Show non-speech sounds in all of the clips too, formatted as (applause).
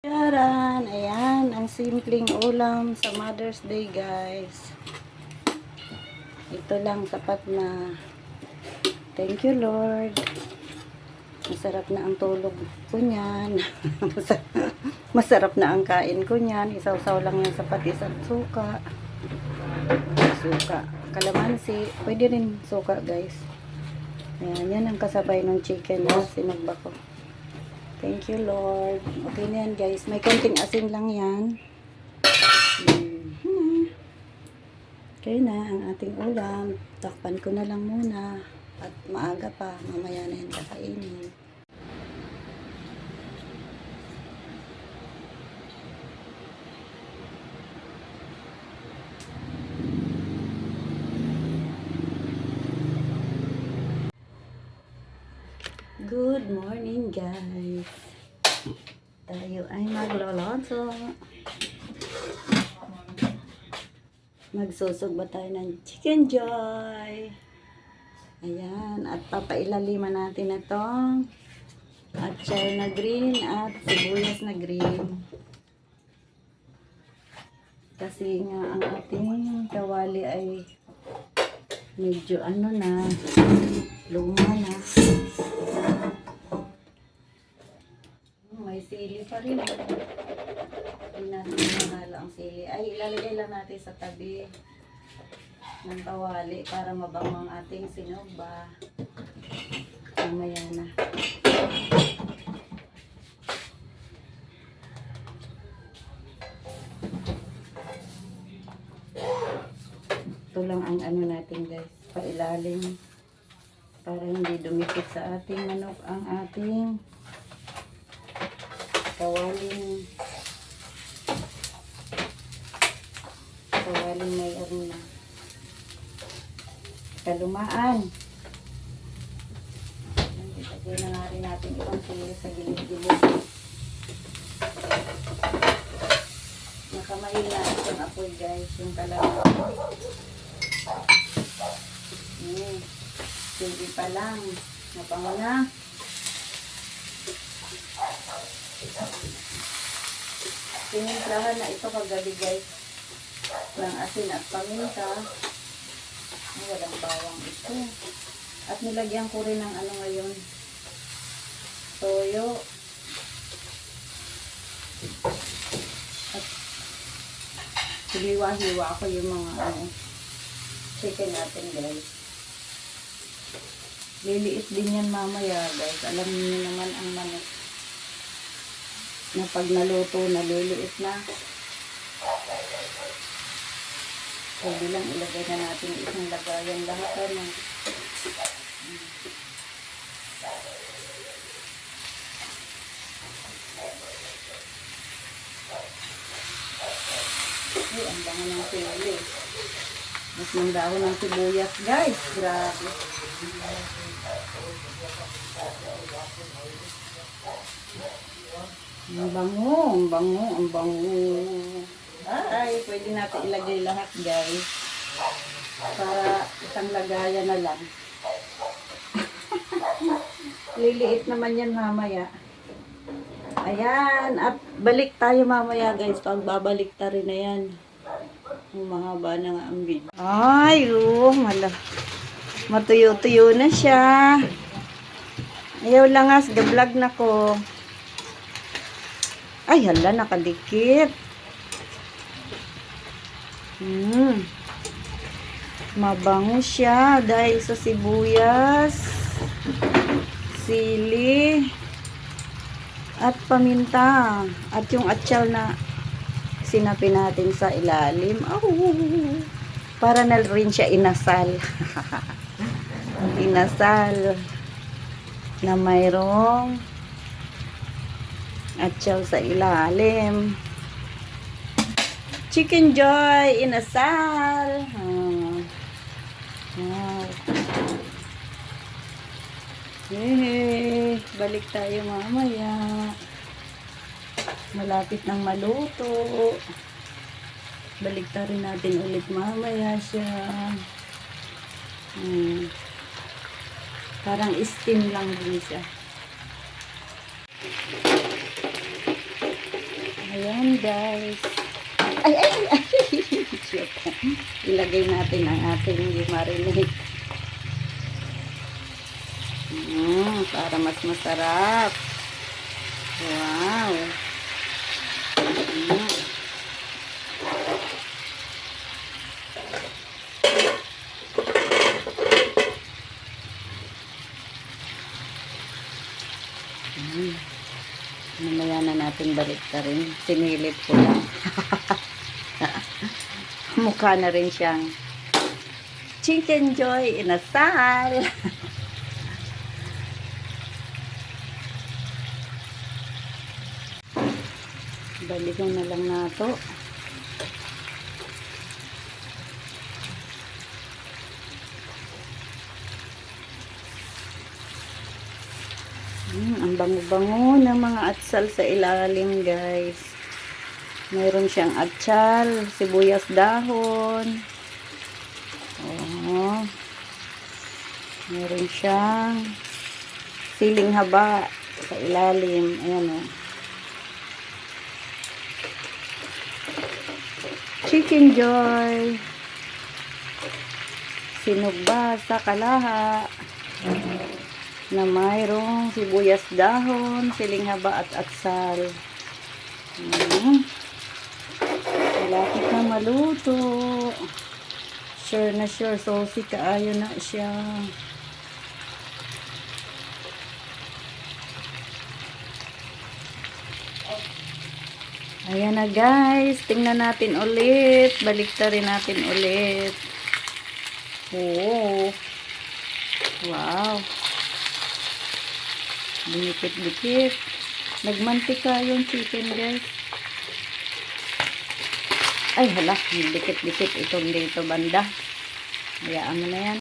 Yaran, ayan, ang simpleng ulam sa Mother's Day, guys. Ito lang sapat na. Thank you, Lord. Masarap na ang tulog ko niyan. Masa- (laughs) Masarap na ang kain ko niyan. Isaw-saw lang yan sa patis at suka. Suka. Kalamansi. Pwede rin suka, guys. Ayan, yan ang kasabay ng chicken na sinagba ko. Thank you, Lord. Okay na yan, guys. May konting asin lang yan. Mhm. Okay na ang ating ulam. Takpan ko na lang muna. At maaga pa. Mamaya na yan kakainin. Good morning, guys. Tayo ay magloloto. Magsusog ba tayo ng chicken joy? Ayan. At papailaliman natin itong atchar na green at sibuyas na green. Kasi nga ang ating kawali ay medyo ano na, luma na. May sili pa rin. Hindi natin mahalo ang sili. Ay, ilalagay lang natin sa tabi ng kawali para mabango ang ating sinugba. Mamaya na. Ito lang ang ano natin guys. Pailalim. Para hindi dumikit sa ating manok ang ating kawaling kawaling may aruna kalumaan. Ilagay na nga rin natin ibang sili sa gilid-gilid. Nakamahil na itong apoy guys yung kalabaw hmm. hindi pa lang. Napango na Tinimplahan na ito kagabi guys ng asin at paminta. Ay, walang bawang ito. At nilagyan ko rin ng ano ngayon. Toyo. At hiliwa-hiwa ko yung mga ano, chicken natin guys. Liliit din yan mamaya guys. Alam niyo naman ang manok na pag naluto, naliliit na. Pwede lang ilagay na natin isang lagayan lahat ano. Ay, ang bango ng sili. Mas ng dahon ng sibuyas, guys. Grabe. Ang bango, ang bango, ang bango. Ay, pwede natin ilagay lahat, guys. Para isang lagayan na lang. (laughs) Liliit naman yan mamaya. Ayan, at balik tayo mamaya, guys. Pag babalik ta rin na yan. Ang mahaba na nga ang video. Ay, oh, mala. Matuyo-tuyo na siya. Ayaw lang as, vlog na ko. Ay, hala, nakadikit. Hmm. Mabango siya dahil sa sibuyas, sili, at paminta. At yung atsaw na sinapi natin sa ilalim. Oh, para na rin siya inasal. (laughs) inasal na mayroong atsaw sa ilalim. Chicken Joy inasal. Ah. Wow. Yay! Balik tayo mamaya. Malapit nang maluto. Balik ta rin natin ulit mamaya siya. Hmm. Parang steam lang din siya. Ayan guys. Ay, ay, ay. (laughs) Ilagay natin ang ating marinate. Mm, para mas masarap. Wow. Mm. Mm. Mamaya na natin balik ka rin. Sinilip ko lang. (laughs) Mukha na rin siyang chicken joy inasal. (laughs) Balikan na lang nato. Mm, ang bango-bango ng mga atsal sa ilalim, guys. Mayroon siyang atsal, sibuyas dahon. Oh. Meron siyang siling haba sa ilalim. Ayan oh. Chicken joy. Sinugba sa kalaha na mayroong sibuyas dahon, siling haba at atsal. Mm. Malapit na maluto. Sure na sure, saucy kaayo na siya. Ayan na guys, tingnan natin ulit. Baliktarin natin ulit. Oo. Wow. Dinikit-dikit. Nagmantika yung chicken, guys. Ay, hala. Dikit-dikit itong dito banda. Hayaan mo na yan.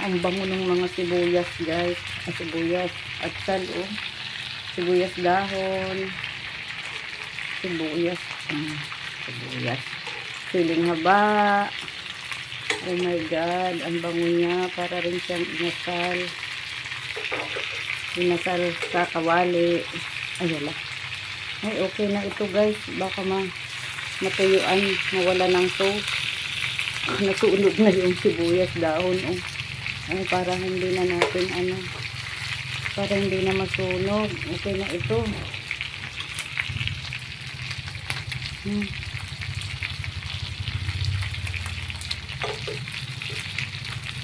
Ang bango ng mga sibuyas, guys. Ah, sibuyas. At sal, oh. Sibuyas dahon. Sibuyas. Ah, sibuyas. Siling haba. Oh my God. Ang bango niya. Para rin siyang inasal. Inasal sa kawali. Ay, wala. Ay, okay na ito guys. Baka ma matuyuan. Nawala ng sauce. Nasunog na yung sibuyas dahon. Oh. Ay, para hindi na natin ano. Para hindi na masunog. Okay na ito. Hmm.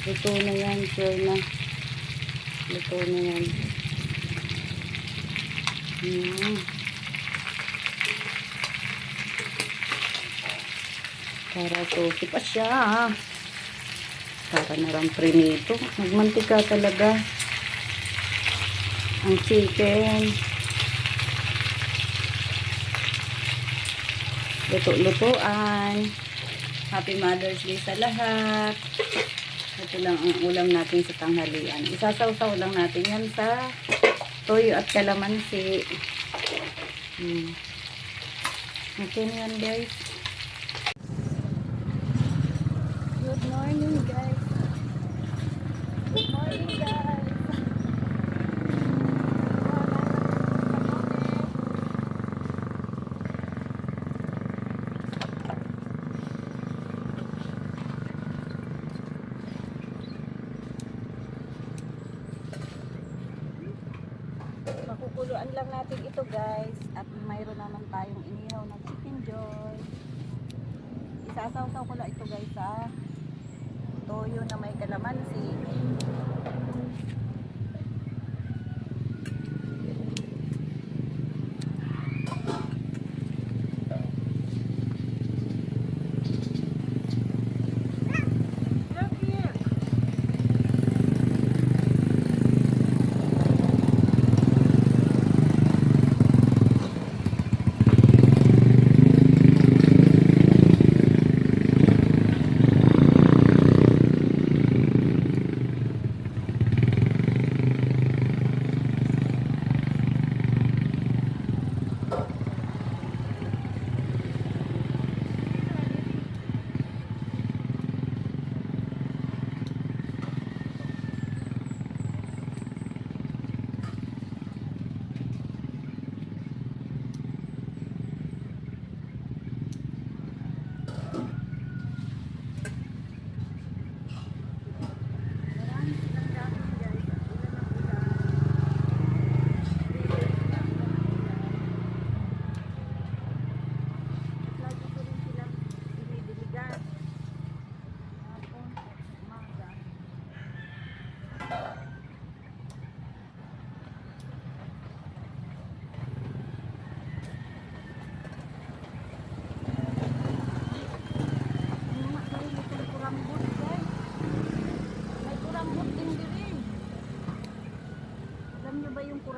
Luto na yan, sure na. Luto na yan. Hmm. Para susi pa siya. Para narang prinito. Nagmantika talaga. Ang chicken. Luto-lutoan. Happy Mother's Day sa lahat. Ito lang ang ulam natin sa tanghalian. Isasawsaw lang natin yan sa toyo at kalamansi. Hmm. Okay na yan guys. Makukuluan lang natin ito guys at mayroon naman tayong inihaw na chicken joy. Isasawsaw ko lang ito guys sa toyo na may kalamansi.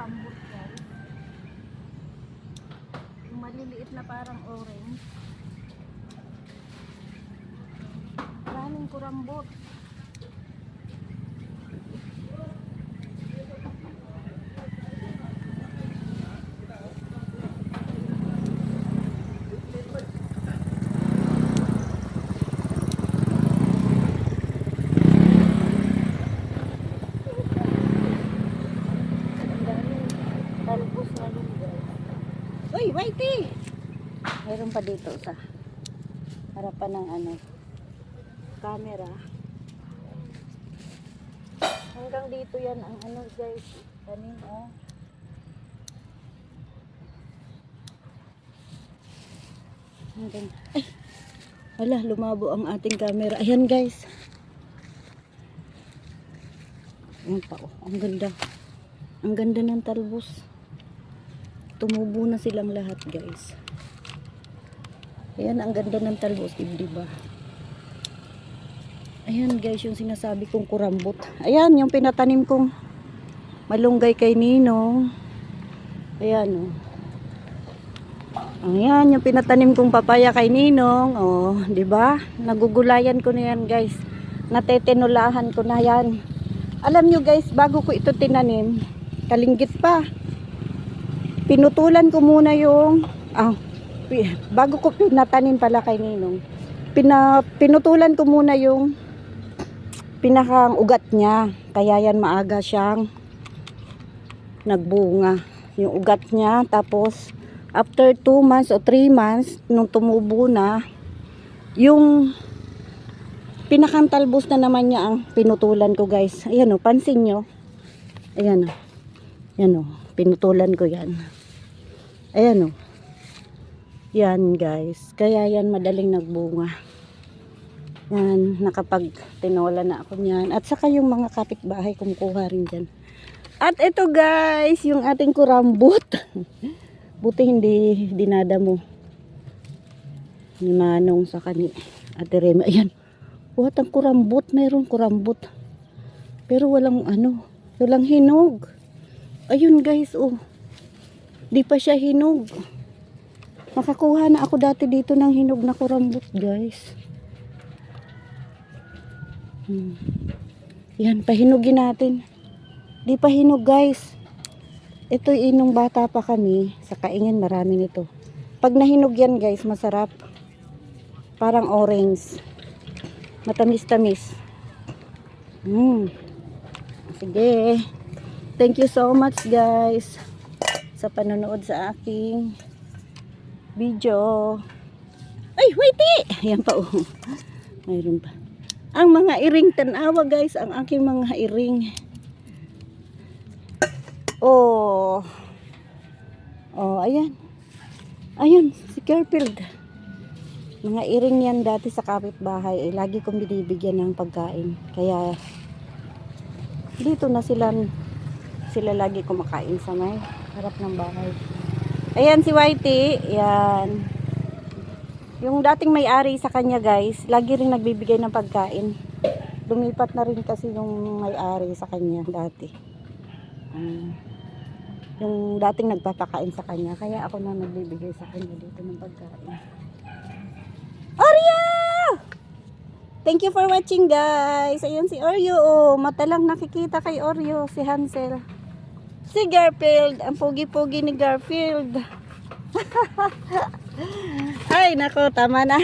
rambut guys. Yung maliliit na parang orange. Maraming kurambot. Uy, Whitey! Mayroon pa dito sa harapan ng ano, camera. Hanggang dito yan ang ano guys, tanim oh. Hanggang, ay, wala, lumabo ang ating camera. Ayan guys. Ayan pa oh, ang ganda. Ang ganda ng talbos. Tumubo na silang lahat, guys. Ayan, ang ganda ng talbos, di ba? Ayan, guys, yung sinasabi kong kurambot. Ayan, yung pinatanim kong malunggay kay Ninong. Ayan, oh. Ayan, yung pinatanim kong papaya kay Ninong. Oh, di ba? Nagugulayan ko na yan, guys. Natetenulahan ko na yan. Alam nyo, guys, bago ko ito tinanim, kalinggit pa. Pinutulan ko muna yung ah, bago ko pinatanim pala kay Ninong. Pina, pinutulan ko muna yung pinakang ugat niya. Kaya yan maaga siyang nagbunga. Yung ugat niya tapos after 2 months o 3 months nung tumubo na yung pinakang talbos na naman niya ang pinutulan ko guys. Ayan o, pansin nyo. Ayan o. Yan o, pinutulan ko yan. Ayan o. Yan guys. Kaya yan madaling nagbunga. Yan, nakapag tinola na ako niyan. At saka yung mga kapitbahay kumukuha rin dyan. At ito guys, yung ating kurambot. (laughs) Buti hindi dinada mo. Ni Manong sa kani. Ate Rema. Ayan. What ang kurambot? Mayroong kurambot. Pero walang ano. Walang hinog. Ayun guys, oh. Di pa siya hinog. Nakakuha na ako dati dito ng hinog na kurambot, guys. Hmm. Yan, pahinugin natin. Di pa hinog, guys. Ito inong bata pa kami. Sa kaingin, marami nito. Pag nahinog yan, guys, masarap. Parang orange. Matamis-tamis. Hmm. Sige. Thank you so much guys sa panonood sa aking video. Ay, waiti! Ayan pa oh. Mayroon pa. Ang mga iring tanawa guys, ang aking mga iring. Oh. Oh, ayan. Ayun, si Kerfield. Mga iring yan dati sa kapitbahay. Eh, lagi kong binibigyan ng pagkain. Kaya, dito na sila sila lagi kumakain sa may harap ng bahay. Ayan si Whitey. Yan. Yung dating may-ari sa kanya guys, lagi rin nagbibigay ng pagkain. Lumipat na rin kasi yung may-ari sa kanya dati. Um, yung dating nagpapakain sa kanya. Kaya ako na nagbibigay sa kanya dito ng pagkain. Oreo! Thank you for watching guys. Ayan si Oreo. Oh, mata lang nakikita kay Oreo si Hansel. Si Garfield. Ang pogi-pogi ni Garfield. (laughs) Ay, nako, tama na.